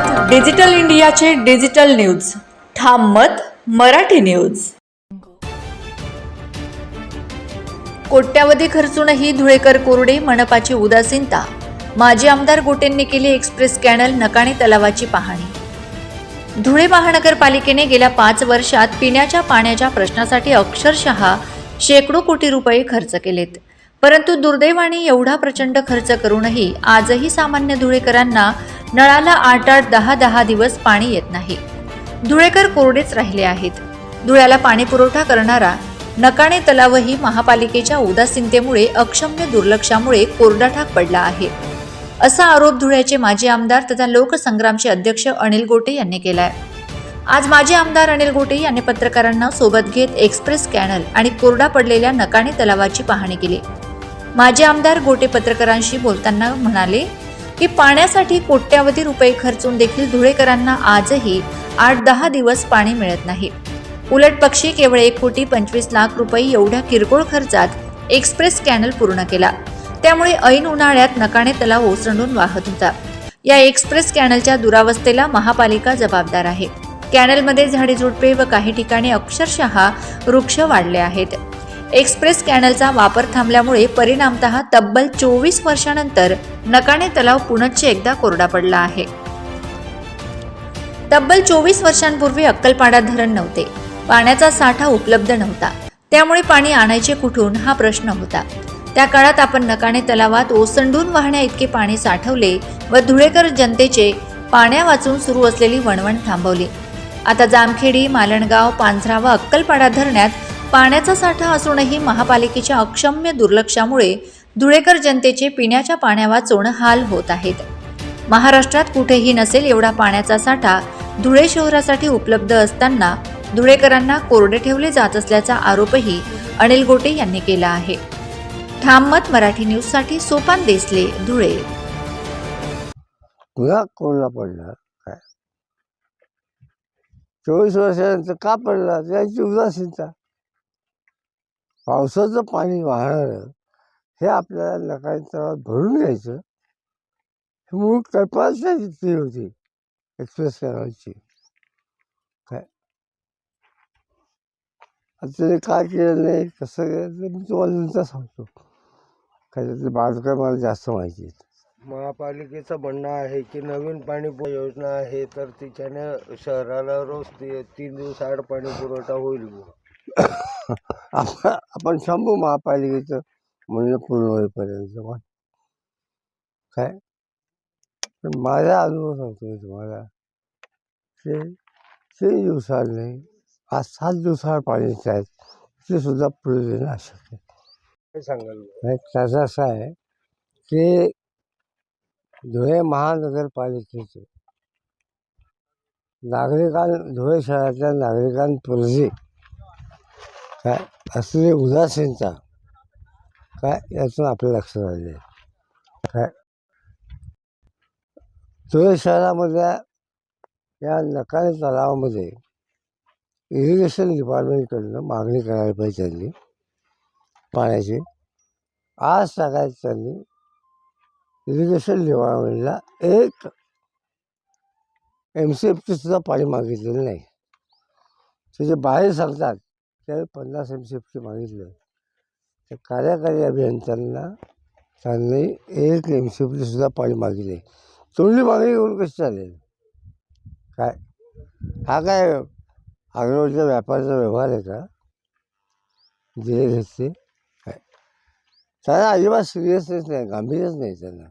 मत डिजिटल इंडियाचे digital news. ठाम मत मराठी न्यूज. कोट्यावधी खर्चूनही धुळेकर कोरडे मनपाची उदासीनता. माजी आमदार गोटेंनी केली एक्सप्रेस कॅनल नकाणे तलावाची पाहणी. धुळे महानगरपालिकेने गेल्या पाच वर्षात पिण्याच्या पाण्याच्या प्रश्नासाठी अक्षरशः शेकडो कोटी रुपये खर्च केलेत. परंतु दुर्दैवाने एवढा प्रचंड खर्च करूनही आजही सामान्य धुळेकरांना नळाला आठ आठ दहा दहा दिवस पाणी येत नाही. धुळेकर कोरडेच राहिले आहेत. धुळ्याला पाणी पुरवठा करणारा नकाणे तलावही महापालिकेच्या उदासीनतेमुळे अक्षम्य दुर्लक्षामुळे कोरडाठाक पडला आहे. असा आरोप धुळ्याचे माजी आमदार तथा लोकसंग्रामचे अध्यक्ष अनिल गोटे यांनी केलाय. आज माजी आमदार अनिल गोटे यांनी पत्रकारांना सोबत घेत एक्सप्रेस कॅनल आणि कोरडा पडलेल्या नकाणे तलावाची पाहणी केली. माजी आमदार गोटे पत्रकारांशी बोलताना म्हणाले की पाण्यासाठी कोट्यावधी रुपये खर्चून देखील धुळेकरांना आजही आठ दहा दिवस पाणी मिळत नाही. उलट पक्षी केवळ एक कोटी पंचवीस लाख रुपये एवढ्या किरकोळ खर्चात एक्सप्रेस कॅनल पूर्ण केला. त्यामुळे ऐन उन्हाळ्यात नकाणे तलाव ओसंडून वाहत होता. या एक्सप्रेस कॅनलच्या दुरावस्थेला महापालिका जबाबदार आहे. कॅनलमध्ये झाडे झुडपे व काही ठिकाणी अक्षरशः वृक्ष वाढले आहेत. एक्सप्रेस कॅनलचा वापर थांबल्यामुळे परिणामतः तब्बल चोवीस वर्षानंतर नकाणे तलाव पुनश्च एकदा कोरडा पडला आहे. तब्बल चोवीस वर्षांपूर्वी अक्कलपाडा धरण नव्हते. पाण्याचा साठा उपलब्ध नव्हता. त्यामुळे पाणी आणायचे कुठून हा प्रश्न होता. त्या काळात आपण नकाणे तलावात ओसंडून वाहण्या इतके पाणी साठवले व धुळेकर जनतेचे पाण्या वाचून सुरू असलेली वणवण थांबवली. आता जामखेडी मालणगाव पांझरा व अक्कलपाडा धरण्यात पाण्याचा साठा असूनही महापालिकेच्या अक्षम्य दुर्लक्षामुळे धुळेकर जनतेचे पिण्याच्या पाण्यावाचून हाल होत आहेत. महाराष्ट्रात कुठेही नसेल एवढा पाण्याचा साठा धुळे शहरासाठी उपलब्ध असताना धुळेकरांना कोरडे ठेवले जात असल्याचा आरोपही अनिल गोटे यांनी केला आहे. ठाममत मराठी न्यूजसाठी सोपान देसले धुळे. तुला कोरडा पडला? काय? चोवीस वर्षानंतर का पडला? त्याची उदासीनता. पावसाचं पाणी वाहणारं हे आपल्याला तलावात भरून घ्यायचं. ही मूळ कल्पनाच ती होती एक्सप्रेस कॅनलची काय? आता काय केलं नाही कसं केलं ते मी तुम्हाला नंतर सांगतो. काय त्यातलं बांधकाम मला जास्त माहिती आहे. महापालिकेचं म्हणणं आहे की नवीन पाणी योजना आहे तर तिच्याने शहराला रोज ती- तीन दिवस आड पाणी पुरवठा होईल. आपण आपण थांबू महापालिकेचं म्हणणं पूर्ण होईपर्यंत पण. काय? पण माझा अनुभव सांगतो मी तुम्हाला. ते तीन दिवसाळ नाही आज सात दिवसाळ पाणी आहेत ते सुद्धा पुढे देणं अशक्य. काय सांगाल त्याचं असं आहे की धुळे महानगरपालिकेचे नागरिकां धुळे शहरातल्या नागरिकांप्रती काय असलेली उदासीनता काय यातून आपल्या लक्षात आले काय? धुळे शहरामधल्या या नकाने तलावामध्ये इरिगेशन डिपार्टमेंटकडनं मागणी करायला पाहिजे त्यांनी पाण्याची. आज सकाळी त्यांनी इरिगेशन डिपार्टमेंटला एक एम सी एफ टीसुद्धा पाणी मागितलेलं नाही. ते जे बाहेर सांगतात त्यावेळी पन्नास एम सी एफची मागितलं तर कार्यकारी अभियंत्यांना त्यांनी एक एम सी एफची सुद्धा पाणी मागितले. तोंडली मागणी करून कशी चालेल? काय? हा काय आग्रवरच्या व्यापाराचा व्यवहार आहे का? दिले घेतले काय? त्याला अजिबात सिरियसनेस नाही गांभीर्यच नाही त्यांना.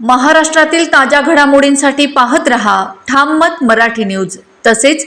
महाराष्ट्रातील ताज्या घडामोडींसाठी पाहत रहा. ठाम मत मराठी न्यूज. तसेच